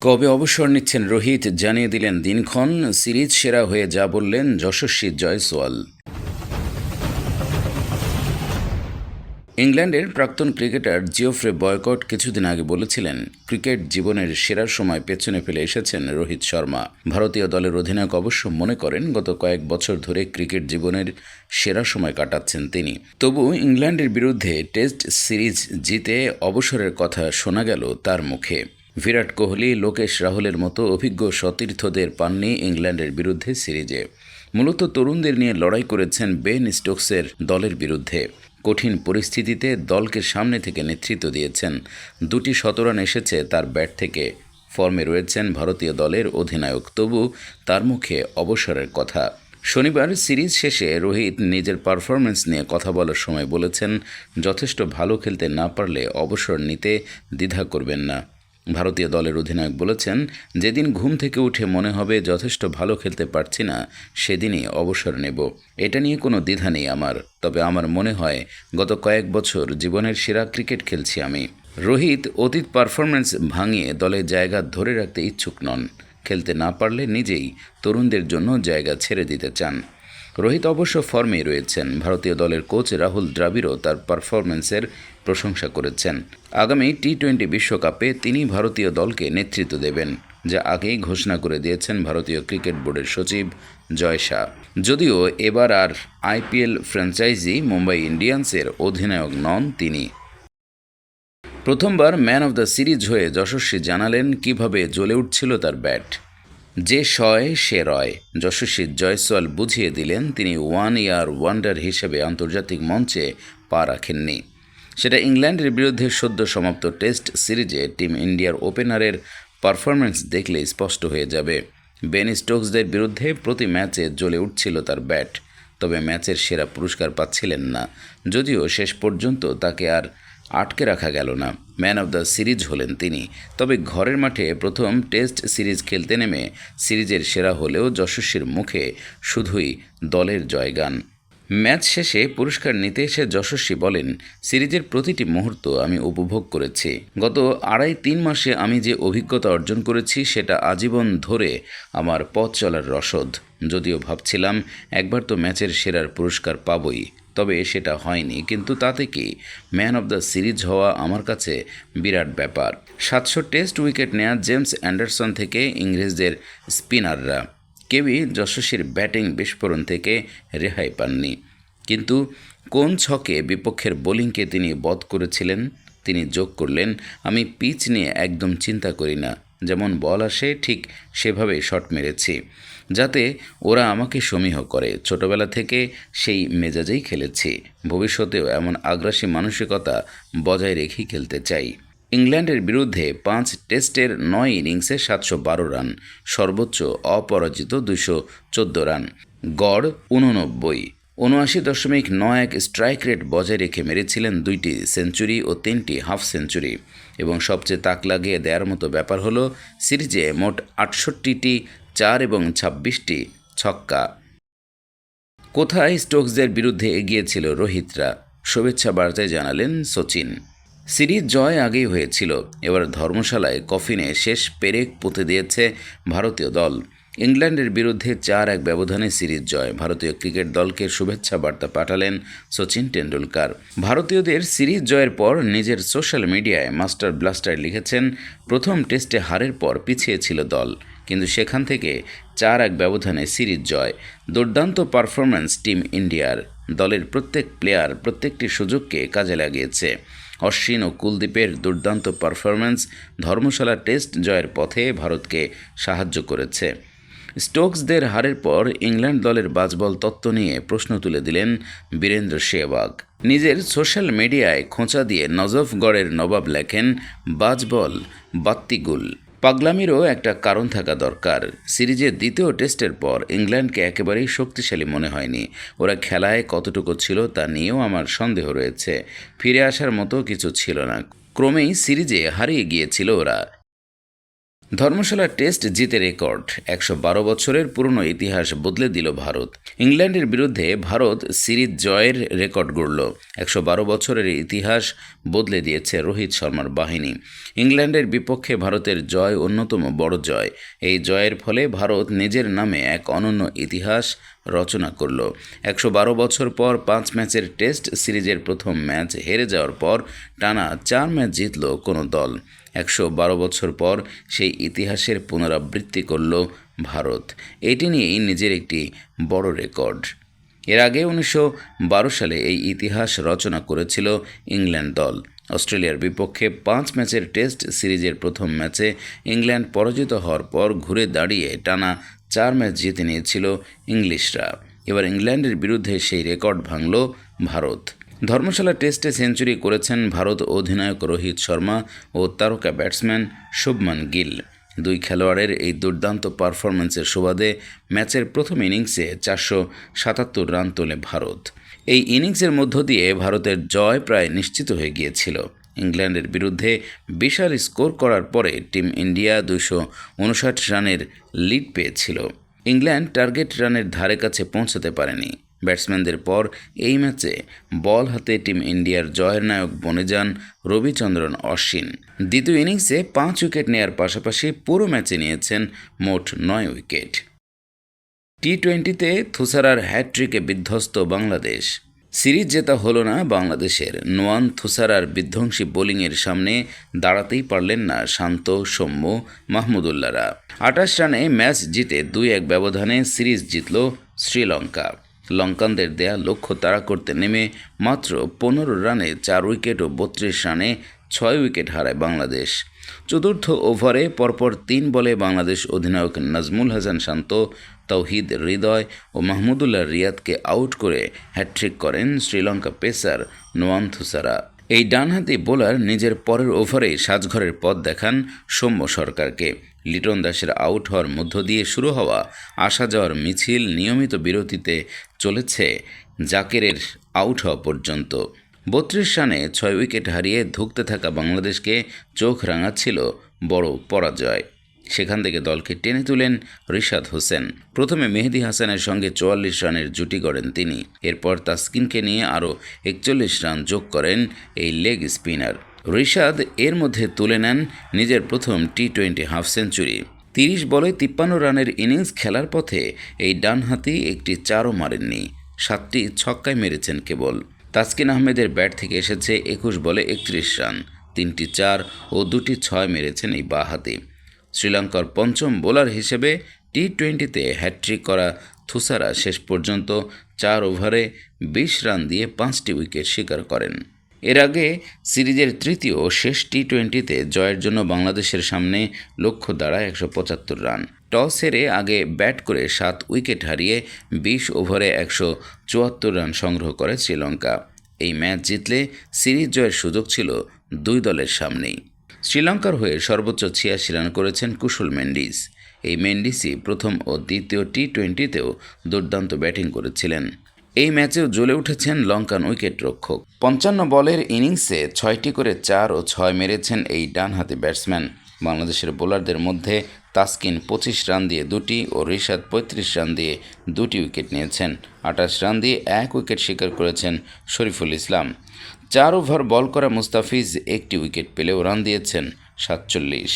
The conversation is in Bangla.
কবে অবসর নিচ্ছেন রোহিত? জানিয়ে দিলেন দিনক্ষণ, সিরিজ সেরা হয়ে যা বললেন যশস্বী জয়সওয়াল। ইংল্যান্ডের প্রাক্তন ক্রিকেটার জিওফ্রে বয়কট কিছুদিন আগে বলেছিলেন, ক্রিকেট জীবনের সেরা সময় পেছনে ফেলে এসেছেন রোহিত শর্মা। ভারতীয় দলের অধিনায়ক অবশ্য মনে করেন, গত কয়েক বছর ধরে ক্রিকেট জীবনের সেরা সময় কাটাচ্ছেন তিনি। তবু ইংল্যান্ডের বিরুদ্ধে টেস্ট সিরিজ জিতে অবসরের কথা শোনা গেল তার মুখে। বিরাট কোহলি, লোকেশ রাহুলের মতো অভিজ্ঞ সতীর্থদের পাননি ইংল্যান্ডের বিরুদ্ধে সিরিজে। মূলত তরুণদের নিয়ে লড়াই করেছেন বেন স্টোকসের দলের বিরুদ্ধে। কঠিন পরিস্থিতিতে দলকে সামনে থেকে নেতৃত্ব দিয়েছেন। দুটি শতরান এসেছে তার ব্যাট থেকে। ফর্মে রয়েছেন ভারতীয় দলের অধিনায়ক। তবু তার মুখে অবসরের কথা। শনিবার সিরিজ শেষে রোহিত নিজের পারফরমেন্স নিয়ে কথা বলার সময় বলেছেন, যথেষ্ট ভালো খেলতে না পারলে অবসর নিতে দ্বিধা করবেন না। ভারতীয় দলের অধিনায়ক বলেছেন, যেদিন ঘুম থেকে উঠে মনে হবে যথেষ্ট ভালো খেলতে পারছি না, সেদিনই অবসর নেব। এটা নিয়ে কোনো দ্বিধা নেই আমার। তবে আমার মনে হয়, গত কয়েক বছর জীবনের সেরা ক্রিকেট খেলছি আমি। রোহিত অতীত পারফরমেন্স ভাঙিয়ে দলের জায়গা ধরে রাখতে ইচ্ছুক নন। খেলতে না পারলে নিজেই তরুণদের জন্য জায়গা ছেড়ে দিতে চান। রোহিত অবশ্য ফর্মেই রয়েছেন। ভারতীয় দলের কোচ রাহুল দ্রাবিড়ও তার পারফরমেন্সের প্রশংসা করেছেন। আগামী টি টোয়েন্টি বিশ্বকাপে তিনি ভারতীয় দলকে নেতৃত্ব দেবেন, যা আগেই ঘোষণা করে দিয়েছেন ভারতীয় ক্রিকেট বোর্ডের সচিব জয় শাহ। যদিও এবার আর আইপিএল ফ্র্যাঞ্চাইজি মুম্বাই ইন্ডিয়ান্সের অধিনায়ক নন তিনি। প্রথমবার ম্যান অব দ্য সিরিজ হয়ে যশস্বী জানালেন কীভাবে জ্বলে উঠছিল তার ব্যাট। যে শয় সে রয়। যশস্বী জয়সওয়াল বুঝিয়ে দিলেন, তিনি ওয়ান ইয়ার ওয়ান্ডার হিসেবে আন্তর্জাতিক মঞ্চে পা রাখেননি। সেটা ইংল্যান্ডের বিরুদ্ধে সদ্য সমাপ্ত টেস্ট সিরিজে টিম ইন্ডিয়ার ওপেনারের পারফরম্যান্স দেখলে স্পষ্ট হয়ে যাবে। বেন স্টোকসদের বিরুদ্ধে প্রতি ম্যাচে জ্বলে উঠছিল তার ব্যাট, তবে ম্যাচের সেরা পুরস্কার পাচ্ছিলেন না। যদিও শেষ পর্যন্ত তাকে আর আটকে রাখা গেল না। ম্যান অব দ্য সিরিজ হলেন তিনি। তবে ঘরের মাঠে প্রথম টেস্ট সিরিজ খেলতে নেমে সিরিজের সেরা হলেও যশস্বীর মুখে শুধুই দলের জয়গান। ম্যাচ শেষে পুরস্কার নিতে এসে যশস্বী বলেন, সিরিজের প্রতিটি মুহূর্ত আমি উপভোগ করেছি। গত আড়াই তিন মাসে আমি যে অভিজ্ঞতা অর্জন করেছি সেটা আজীবন ধরে আমার পথ চলার রসদ। যদিও ভাবছিলাম একবার তো ম্যাচের সেরার পুরস্কার পাবই। তবে সেটা হয়নি। কিন্তু তাতে কি? ম্যান অব দ্য সিরিজ হওয়া আমার কাছে বিরাট ব্যাপার। সাতশো টেস্ট উইকেট নেয়া জেমস অ্যান্ডারসন থেকে ইংরেজদের স্পিনাররা। কেউই যশস্বীর ব্যাটিং বিস্ফোরণ থেকে রেহাই পাননি। কিন্তু কোন ছকে বিপক্ষের বোলিংকে তিনি বধ করেছিলেন, তিনি যোগ করলেন, আমি পিচ নিয়ে একদম চিন্তা করি না। যেমন বল আসে, ঠিক সেভাবে শট মেরেছি। যাতে ওরা আমাকে সমীহ করে। ছোটবেলা থেকে সেই মেজাজেই খেলেছি। ভবিষ্যতেও এমন আগ্রাসী মানসিকতা বজায় রেখেই খেলতে চাই। ইংল্যান্ডের বিরুদ্ধে পাঁচ টেস্টের নয় ইনিংসে সাতশো বারো রান, সর্বোচ্চ অপরাজিত দুশো চোদ্দ রান। গড় উননব্বই উনআশি দশমিক নয় এক স্ট্রাইক রেট বজায় রেখে মেরেছিলেন দুইটি সেঞ্চুরি ও তিনটি হাফ সেঞ্চুরি এবং সবচেয়ে তাক লাগিয়ে দেওয়ার মতো ব্যাপার হলো সিরিজে মোট আটষট্টিটি, চার এবং ছাব্বিশটি ছক্কা। কোথায় স্টোকসদের বিরুদ্ধে এগিয়েছিল রোহিতরা? শুভেচ্ছা বার্তায় জানালেন সচিন। সিরিজ জয় আগেই হয়েছিল, এবার ধর্মশালায় কফিনে শেষ পেরেক পুঁতে দিয়েছে ভারতীয় দল। ইংল্যান্ডের বিরুদ্ধে চার এক ব্যবধানে সিরিজ জয়। ভারতীয় ক্রিকেট দলকে শুভেচ্ছা বার্তা পাঠালেন সচিন টেন্ডুলকার ভারতীয়দের সিরিজ জয়ের পর নিজের সোশ্যাল মিডিয়ায় মাস্টার ব্লাস্টার লিখেছেন, প্রথম টেস্টে হারের পর পিছিয়ে ছিল দল। কিন্তু সেখান থেকে চার এক ব্যবধানে সিরিজ জয়। দুর্দান্ত পারফরম্যান্স টিম ইন্ডিয়ার। দলের প্রত্যেক প্লেয়ার প্রত্যেকটি সুযোগকে কাজে লাগিয়েছে। অশ্বিন ও কুলদীপের দুর্দান্ত পারফরম্যান্স ধর্মশালা টেস্ট জয়ের পথে ভারতকে সাহায্য করেছে। স্টোকসদের হারের পর ইংল্যান্ড দলের বাজবল তত্ত্ব নিয়ে প্রশ্ন তুলে দিলেন বীরেন্দ্র শেহবাগ। নিজের সোশ্যাল মিডিয়ায় খোঁচা দিয়ে নজফগড়ের নবাব লেখেন, বাজবল, বাত্তিগুল। পাগলামিরও একটা কারণ থাকা দরকার। সিরিজের দ্বিতীয় টেস্টের পর ইংল্যান্ডকে একেবারেই শক্তিশালী মনে হয়নি। ওরা খেলায় কতটুকু ছিল তা নিয়েও আমার সন্দেহ রয়েছে। ফিরে আসার মতো কিছু ছিল না। ক্রমেই সিরিজে হারিয়ে গিয়েছিল ওরা। ধর্মশালা টেস্ট জিতে রেকর্ড। একশো বারো বছরের পুরনো ইতিহাস বদলে দিল ভারত। ইংল্যান্ডের বিরুদ্ধে ভারত সিরিজ জয়ের রেকর্ড গড়ল। একশো বারো বছরের ইতিহাস বদলে দিয়েছে রোহিত শর্মার বাহিনী। ইংল্যান্ডের বিপক্ষে ভারতের জয় অন্যতম বড় জয়। এই জয়ের ফলে ভারত নিজের নামে এক অনন্য ইতিহাস রচনা করল। একশো বারো বছর পর পাঁচ ম্যাচের টেস্ট সিরিজের প্রথম ম্যাচ হেরে যাওয়ার পর টানা চার ম্যাচ জিতল কোনো দল। একশো বারো বছর পর সেই ইতিহাসের পুনরাবৃত্তি করল ভারত। এটি নিয়েই নিজের একটি বড় রেকর্ড। এর আগে উনিশশো বারো সালে এই ইতিহাস রচনা করেছিল ইংল্যান্ড দল। অস্ট্রেলিয়ার বিপক্ষে পাঁচ ম্যাচের টেস্ট সিরিজের প্রথম ম্যাচে ইংল্যান্ড পরাজিত হওয়ার পর ঘুরে দাঁড়িয়ে টানা চার ম্যাচ জিতে নিয়েছিল ইংলিশরা। এবার ইংল্যান্ডের বিরুদ্ধে সেই রেকর্ড ভাঙল ভারত। ধর্মশালা টেস্টে সেঞ্চুরি করেছেন ভারত অধিনায়ক রোহিত শর্মা ও তারকা ব্যাটসম্যান শুভমান গিল। দুই খেলোয়াড়ের এই দুর্দান্ত পারফরম্যান্সের সুবাদে ম্যাচের প্রথম ইনিংসে চারশো সাতাত্তর রান তোলে ভারত। এই ইনিংসের মধ্য দিয়ে ভারতের জয় প্রায় নিশ্চিত হয়ে গিয়েছিল। ইংল্যান্ডের বিরুদ্ধে বিশাল স্কোর করার পরে টিম ইন্ডিয়া দুশো উনষাট রানের লিড পেয়েছিল। ইংল্যান্ড টার্গেট রানের ধারে কাছে পৌঁছাতে পারেনি। ব্যাটসম্যানদের পর এই ম্যাচে বল হাতে টিম ইন্ডিয়ার জয়ের নায়ক বনে যান রবিচন্দ্রন অশ্বিন। দ্বিতীয় ইনিংসে পাঁচ উইকেট নেয়ার পাশাপাশি পুরো ম্যাচে নিয়েছেন মোট নয় উইকেট। টি টোয়েন্টিতে থুসারার হ্যাট্রিকে বিধ্বস্ত বাংলাদেশ। সিরিজ জেতা হলো না বাংলাদেশের। নোয়ান থুসারার বিধ্বংসী বোলিংয়ের সামনে দাঁড়াতেই পারলেন না শান্ত, সৌম্য মাহমুদুল্লাহরা আটাশ রানে ম্যাচ জিতে দুই এক ব্যবধানে সিরিজ জিতল শ্রীলঙ্কা। লঙ্কানদের দেয়া লক্ষ্য তাড়া করতে নেমে মাত্র পনেরো রানে চার উইকেট ও বত্রিশ রানে ছয় উইকেট হারায় বাংলাদেশ। চতুর্থ ওভারে পরপর তিন বলে বাংলাদেশ অধিনায়ক নাজমুল হাসান শান্ত তৌহিদ হৃদয় ও মাহমুদুল্লাহ রিয়াদকে আউট করে হ্যাট্রিক করেন শ্রীলঙ্কা পেসার নোয়ান থুসারা। এই ডানহাতি বোলার নিজের পরের ওভারেই সাজঘরের পথ দেখান সৌম্য সরকারকে। লিটন দাসের আউট হওয়ার মধ্য দিয়ে শুরু হওয়া আসা যাওয়ার মিছিল নিয়মিত বিরতিতে চলেছে জাকেরের আউট হওয়া পর্যন্ত। বত্রিশ রানে ছয় উইকেট হারিয়ে ধুঁকতে থাকা বাংলাদেশকে চোখ রাঙাচ্ছিল বড় পরাজয়। সেখান থেকে দলকে টেনে তুলেন রিশাদ হোসেন। প্রথমে মেহেদি হাসানের সঙ্গে চুয়াল্লিশ রানের জুটি গড়েন তিনি। এরপর তাসকিনকে নিয়ে আরও একচল্লিশ রান যোগ করেন এই লেগ স্পিনার। রিশাদ এর মধ্যে তুলে নেন নিজের প্রথম টি টোয়েন্টি হাফ সেঞ্চুরি। তিরিশ বলে তিপ্পান্ন রানের ইনিংস খেলার পথে এই ডানহাতি একটি চারও মারেননি, সাতটি ছক্কায় মেরেছেন কেবল। তাসকিন আহমেদের ব্যাট থেকে এসেছে একুশ বলে একত্রিশ রান, তিনটি চার ও দুটি ছয় মেরেছেন এই বাহাতি শ্রীলঙ্কার পঞ্চম বোলার হিসেবে টি টোয়েন্টিতে হ্যাট্রিক করা থুসারা শেষ পর্যন্ত চার ওভারে বিশ রান দিয়ে পাঁচটি উইকেট শিকার করেন। এর আগে সিরিজের তৃতীয় শেষ টি টোয়েন্টিতে জয়ের জন্য বাংলাদেশের সামনে লক্ষ্য দাঁড়ায় একশো পঁচাত্তর রান। টস হেরে আগে ব্যাট করে সাত উইকেট হারিয়ে বিশ ওভারে একশো চুয়াত্তর রান সংগ্রহ করে শ্রীলঙ্কা। এই ম্যাচ জিতলে সিরিজ জয়ের সুযোগ ছিল দুই দলের সামনেই। শ্রীলঙ্কার হয়ে সর্বোচ্চ ছিয়াশি রান করেছেন কুশল মেন্ডিস। এই মেন্ডিসই প্রথম ও দ্বিতীয় টি টোয়েন্টিতেও দুর্দান্ত ব্যাটিং করেছিলেন। এই ম্যাচেও জ্বলে উঠেছেন লঙ্কান উইকেট রক্ষক পঞ্চান্ন বলের ইনিংসে ছয়টি করে চার ও ছয় মেরেছেন এই ডানহাতি ব্যাটসম্যান। বাংলাদেশের বোলারদের মধ্যে তাসকিন পঁচিশ রান দিয়ে দুটি ও রিশাদ পঁয়ত্রিশ রান দিয়ে দুটি উইকেট নিয়েছেন। আঠাশ রান দিয়ে এক উইকেট শিকার করেছেন শরীফুল ইসলাম। চার ওভার বল করা মুস্তাফিজ একটি উইকেট পেলেও রান দিয়েছেন সাতচল্লিশ।